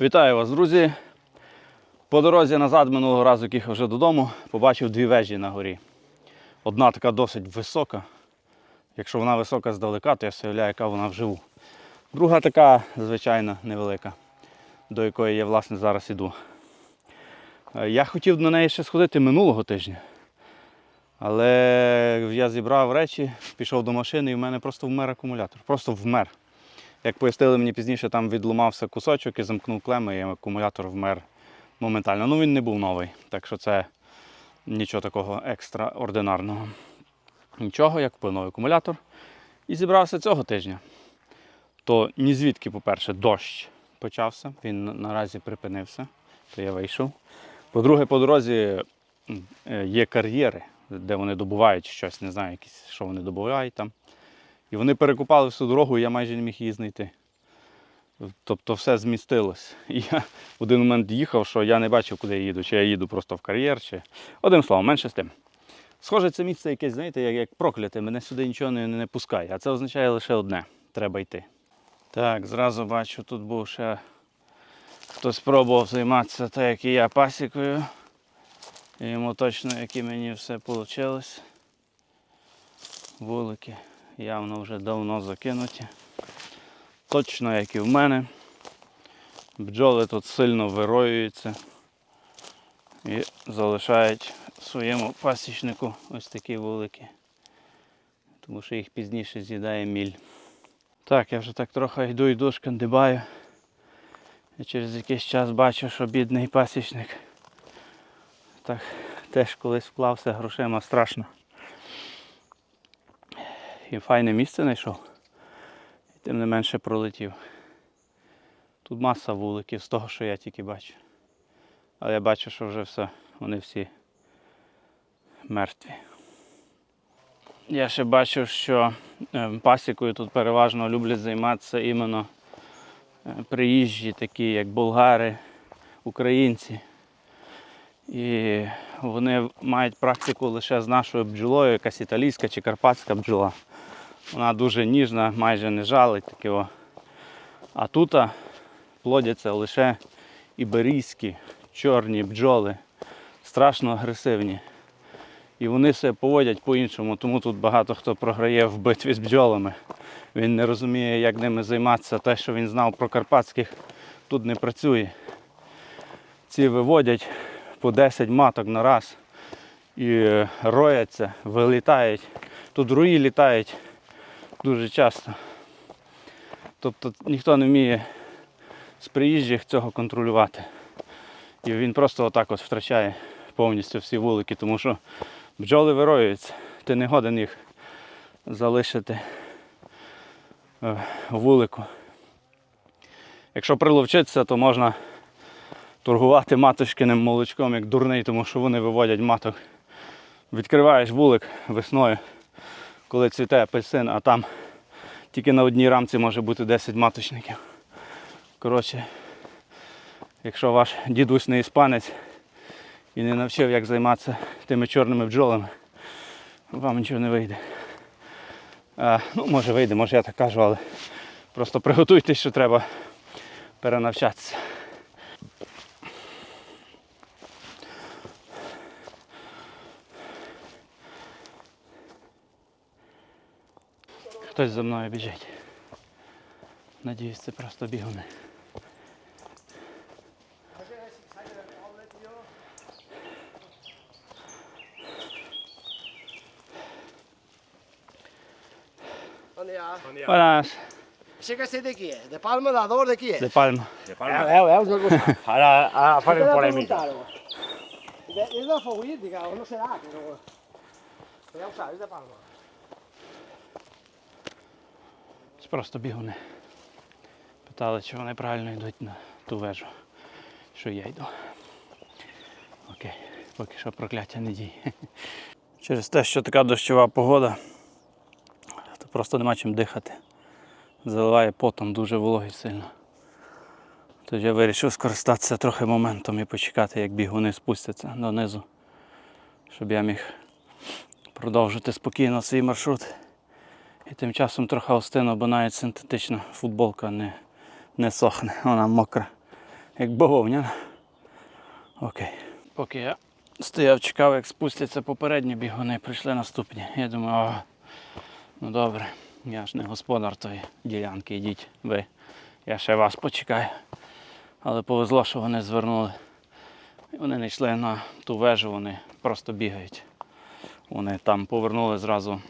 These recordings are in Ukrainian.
Вітаю вас, друзі! По дорозі назад минулого разу, їхав вже додому, побачив дві вежі на горі. Одна така досить висока. Якщо вона висока здалека, то я уявляю, яка вона вживу. Друга така, звичайна, невелика, до якої я власне зараз іду. Е, Я хотів на неї ще сходити минулого тижня. Але я зібрав речі, пішов до машини і в мене просто вмер акумулятор. Просто вмер. Як пояснили мені пізніше, там відломався кусочок і замкнув клеми, і акумулятор вмер моментально. Ну він не був новий, так що це нічого такого екстраординарного. Нічого, я купив новий акумулятор і зібрався цього тижня. То ні звідки, по-перше, дощ почався, він наразі припинився, то я вийшов. По-друге, по дорозі е, є кар'єри, де вони добувають щось, не знаю, якісь, що вони добувають там. І вони перекупали всю дорогу, і я майже не міг її знайти. Тобто все змістилось. І я в один момент їхав, що я не бачив, куди я їду. Чи я їду просто в кар'єр, чи. Одним словом, менше з тим. Схоже, це місце якесь, знаєте, як, як прокляте, мене сюди нічого не, не пускає. А це означає лише одне: треба йти. Так, зразу бачу, тут був ще хтось спробував займатися так, як і я пасікою. Йому точно, як і мені все вийшло. Вулики явно вже давно закинуті. Точно як і в мене. Бджоли тут сильно вироюються і залишають своєму пасічнику ось такі вулики. Тому що їх пізніше з'їдає міль. Так, я вже так трохи йду йду, шкандибаю. І через якийсь час бачу, що бідний пасічник так теж колись вклався грошима страшно. І файне місце знайшов. І тим не менше пролетів. Тут маса вуликів з того, що я тільки бачу. Але я бачу, що вже все, вони всі мертві. Я ще бачу, що е, пасікою тут переважно люблять займатися іменно е, приїжджі, такі як болгари, українці. І вони мають практику лише з нашою бджолою, якась італійська чи карпатська бджола. Вона дуже ніжна, майже не жалить таке. А тут плодяться лише іберійські чорні бджоли, страшно агресивні. І вони себе поводять по-іншому, тому тут багато хто програє в битві з бджолами. Він не розуміє, як ними займатися. Те, що він знав про карпатських, тут не працює. Ці виводять по 10 маток на раз і е, рояться, вилітають. Тут руї літають дуже часто. Тобто ніхто не вміє з приїжджих цього контролювати. І він просто отак от втрачає повністю всі вулики, тому що бджоли вироюються. Ти не годен їх залишити е, вулику. Якщо приловчитися, то можна торгувати маточкиним молочком як дурний, тому що вони виводять маток. Відкриваєш вулик весною, коли цвіте апельсин, а там тільки на одній рамці може бути 10 маточників. Коротше, якщо ваш дідусь не іспанець і не навчив, як займатися тими чорними бджолами, вам нічого не вийде. А, ну, може вийде, може я так кажу, але просто приготуйтесь, що треба перенавчатися. Хтось за мною біжить. Надіюсь, це просто бігуни. Bon dia. Buenas, Això que sé de qui és? De Palma, d'Ador, de qui és? de Palma. De Veu, Palma. veu, veus, no costat. Ara, ara farem T'he de polèmica. preguntar-ho. De- És de Fouillit, dic, no serà, però... Però ja ho saps, de Palma. Просто бігуни. Питали, чи вони правильно йдуть на ту вежу, що я йду. Окей, поки що прокляття не діє. Через те, що така дощова погода, то просто нема чим дихати. Заливає потом дуже вологий сильно. Тож я вирішив скористатися трохи моментом і почекати, як бігуни спустяться донизу, щоб я міг продовжити спокійно свій маршрут. І тим часом трохи остину, бо навіть синтетична футболка не, не сохне, вона мокра. як бавовняна. Окей. Поки я стояв, чекав, як спустяться попередні бігуни, прийшли наступні. Я думаю, о, ну добре, я ж не господар тої ділянки, йдіть ви. Я ще вас почекаю. Але повезло, що вони звернули. Вони не йшли на ту вежу, вони просто бігають. Вони там повернули зразу,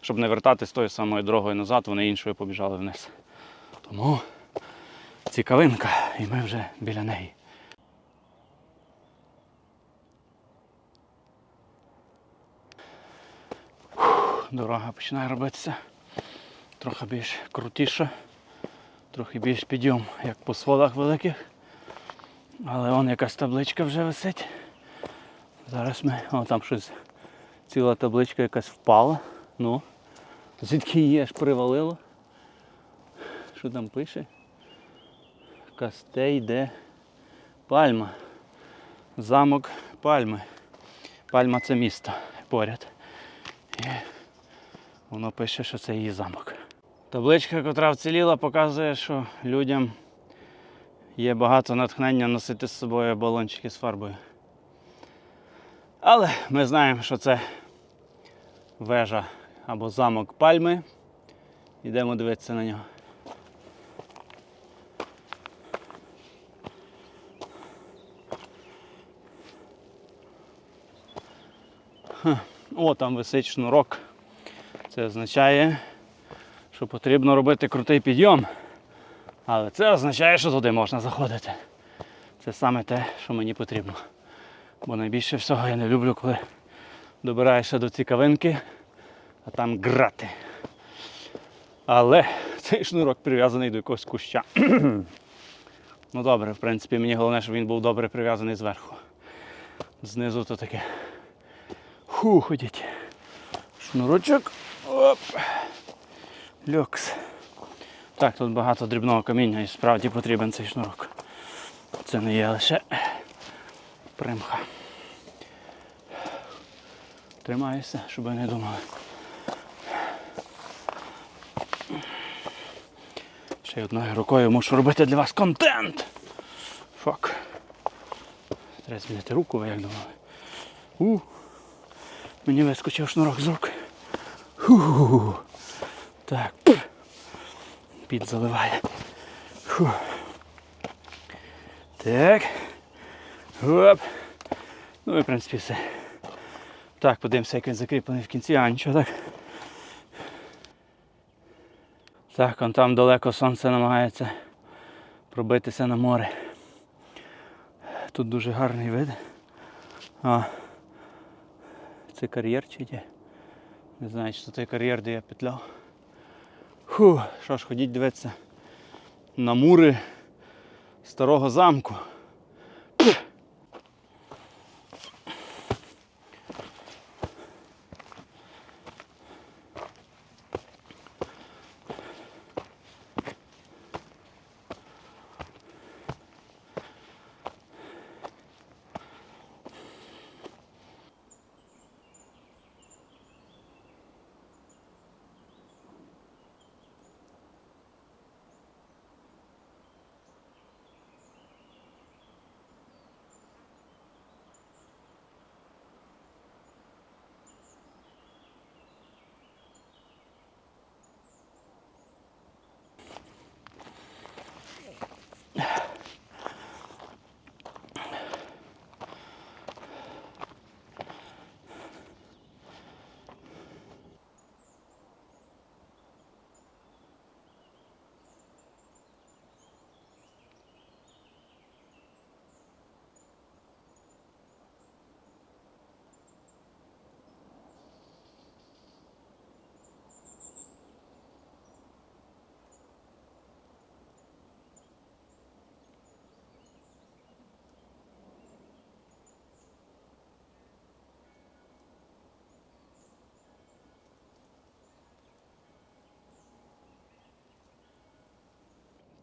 щоб не вертатись тою самою дорогою назад, вони іншою побіжали вниз. Тому цікавинка, і ми вже біля неї. Дорога починає робитися трохи більш крутіша, трохи більш підйом, як по сходах великих. Але вон якась табличка вже висить. Зараз ми. О, там щось ціла табличка якась впала. Ну, звідки її аж привалило? Що там пише? Кастей де Пальма. Замок Пальми. Пальма це місто поряд. І воно пише, що це її замок. Табличка, котра вціліла, показує, що людям є багато натхнення носити з собою балончики з фарбою. Але ми знаємо, що це вежа або замок пальми. Йдемо дивитися на нього. О, там висить шнурок. Це означає, що потрібно робити крутий підйом. Але це означає, що туди можна заходити. Це саме те, що мені потрібно. Бо найбільше всього я не люблю, коли добираєшся до цікавинки, а там грати. Але цей шнурок прив'язаний до якогось куща. ну добре, в принципі, мені головне, щоб він був добре прив'язаний зверху. Знизу то таке. Ху, ходіть. Шнурочок. Оп. Люкс. Так, тут багато дрібного каміння і справді потрібен цей шнурок. Це не є лише примха. Тримаюся, щоб не думали. Ще одною рукою мушу робити для вас контент. Фак. Треба змінити руку, ви як думали. У. Мені вискочив шнурок з рук. Фу. Так. Під заливає. Фу. Так. Оп. Ну і в принципі все. Так, подивимося, як він закріплений в кінці, а нічого так. Так, он там далеко сонце намагається пробитися на море. Тут дуже гарний вид. А, це кар'єр чи є? Не знаю, це той кар'єр, де я петляв. Фу, що ж, ходіть дивитися на мури старого замку.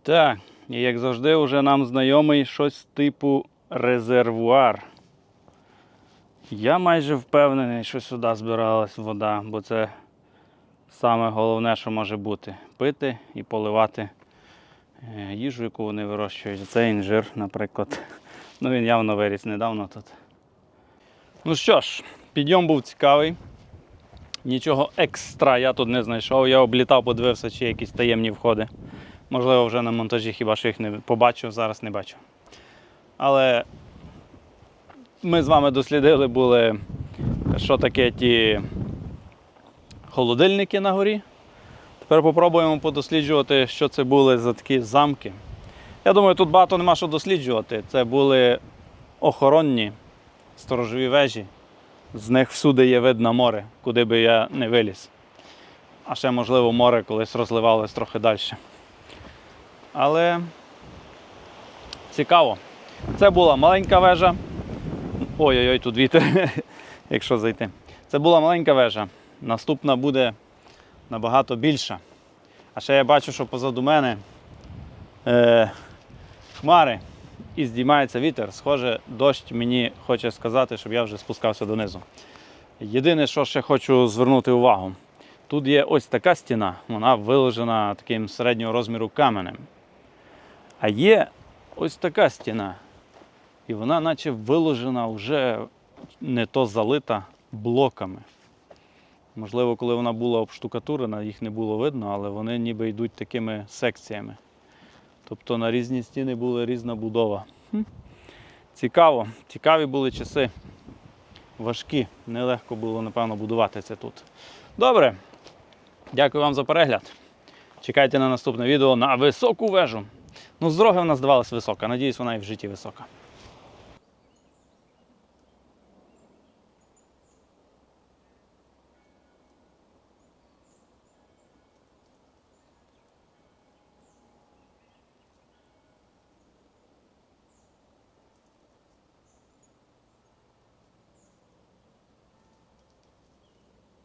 Так, і як завжди, вже нам знайомий щось типу резервуар. Я майже впевнений, що сюди збиралась вода, бо це саме головне, що може бути. Пити і поливати е, їжу, яку вони вирощують. Це інжир, наприклад. Ну він явно виріс недавно тут. Ну що ж, підйом був цікавий. Нічого екстра я тут не знайшов. Я облітав, подивився, чи є якісь таємні входи. Можливо, вже на монтажі хіба що їх не побачив, зараз не бачу. Але ми з вами дослідили були, що таке ті холодильники на горі. Тепер попробуємо подосліджувати, що це були за такі замки. Я думаю, тут багато нема що досліджувати. Це були охоронні сторожові вежі. З них всюди є видно море, куди би я не виліз. А ще, можливо, море колись розливалось трохи далі. Але цікаво. Це була маленька вежа. Ой-ой-ой, тут вітер, якщо зайти. Це була маленька вежа. Наступна буде набагато більша. А ще я бачу, що позаду мене е, хмари і здіймається вітер. Схоже, дощ мені хоче сказати, щоб я вже спускався донизу. Єдине, що ще хочу звернути увагу, тут є ось така стіна, вона виложена таким середнього розміру каменем. А є ось така стіна. І вона наче виложена вже не то залита блоками. Можливо, коли вона була обштукатурена, їх не було видно, але вони ніби йдуть такими секціями. Тобто на різні стіни була різна будова. Хм. Цікаво, цікаві були часи. Важкі, нелегко було, напевно, будувати це тут. Добре. Дякую вам за перегляд. Чекайте на наступне відео на високу вежу. Ну, з дороги вона здавалась висока. Надіюсь, вона і в житті висока.